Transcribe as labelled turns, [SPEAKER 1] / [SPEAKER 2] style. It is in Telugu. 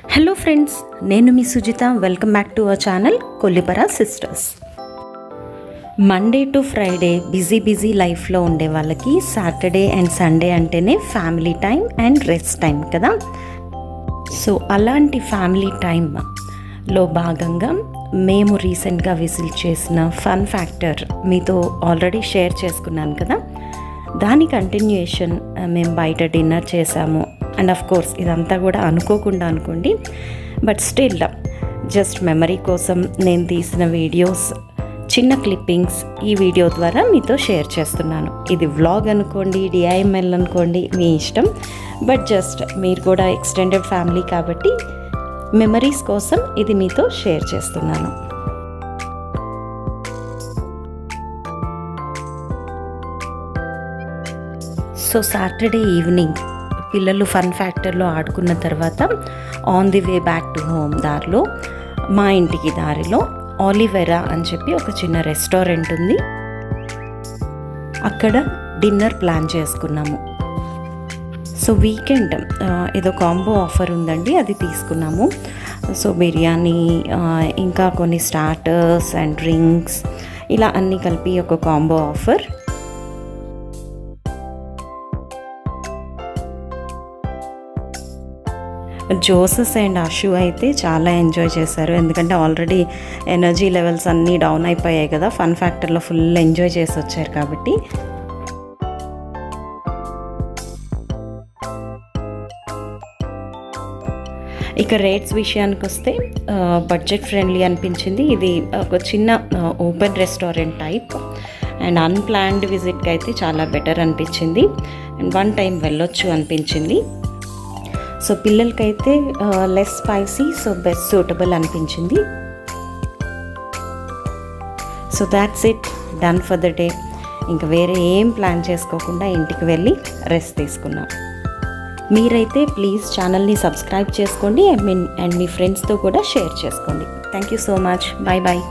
[SPEAKER 1] హలో ఫ్రెండ్స్ నేను మీ Sujitha. Welcome back to our channel Kollipara sisters Monday to Friday busy busy లైఫ్లో ఉండే వాళ్ళకి సాటర్డే అండ్ సండే అంటేనే family time and rest time కదా. సో అలాంటి ఫ్యామిలీ టైంలో భాగంగా మేము రీసెంట్గా విజిట్ చేసిన ఫన్ ఫ్యాక్టర్ మీతో ఆల్రెడీ షేర్ చేసుకున్నాను కదా. దాని కంటిన్యూయేషన్ మేము బయట డిన్నర్ చేసాము. అండ్ ఆఫ్ కోర్స్ ఇదంతా కూడా అనుకోకుండా అనుకోండి. బట్ స్టిల్ జస్ట్ మెమరీ కోసం నేను తీసిన వీడియోస్ చిన్న క్లిప్పింగ్స్ ఈ వీడియో ద్వారా మీతో షేర్ చేస్తున్నాను. ఇది వ్లాగ్ అనుకోండి డిఐఎంఎల్ అనుకోండి మీ ఇష్టం. బట్ జస్ట్ మీరు కూడా ఎక్స్టెండెడ్ ఫ్యామిలీ కాబట్టి మెమరీస్ కోసం ఇది మీతో షేర్ చేస్తున్నాను. సో సాటర్డే ఈవినింగ్ పిల్లలు ఫన్ ఫ్యాక్టర్లో ఆడుకున్న తర్వాత on the way back to home దారిలో మా ఇంటికి దారిలో ఆలివెరా అని చెప్పి ఒక చిన్న రెస్టారెంట్ ఉంది. అక్కడ డిన్నర్ ప్లాన్ చేసుకున్నాము. సో వీకెండ్ ఏదో కాంబో ఆఫర్ ఉందండి అది తీసుకున్నాము. సో బిర్యానీ ఇంకా కొన్ని స్టార్టర్స్ అండ్ డ్రింక్స్ ఇలా అన్నీ కలిపి ఒక combo offer Joses and Ashu అయితే చాలా ఎంజాయ్ చేశారు. ఎందుకంటే ఆల్రెడీ ఎనర్జీ లెవెల్స్ అన్నీ డౌన్ అయిపోయాయి కదా. ఫన్ ఫ్యాక్టర్లో ఫుల్ ఎంజాయ్ చేసి వచ్చారు కాబట్టి. ఇక రేట్స్ విషయానికి వస్తే బడ్జెట్ ఫ్రెండ్లీ అనిపించింది. ఇది ఒక చిన్న open restaurant type and unplanned విజిట్కి అయితే చాలా బెటర్ అనిపించింది. అండ్ వన్ టైం వెళ్ళొచ్చు అనిపించింది. సో పిల్లలకైతే less spicy so best suitable అనిపించింది. So that's it done for the day ఇంకా వేరే ఏం ప్లాన్ చేసుకోకుండా ఇంటికి వెళ్ళి రెస్ట్ తీసుకున్నాం. మీరైతే ప్లీజ్ ఛానల్ని సబ్స్క్రైబ్ చేసుకోండి ఐ మీన్ అండ్ మీ ఫ్రెండ్స్తో కూడా షేర్ చేసుకోండి. Thank you so much bye bye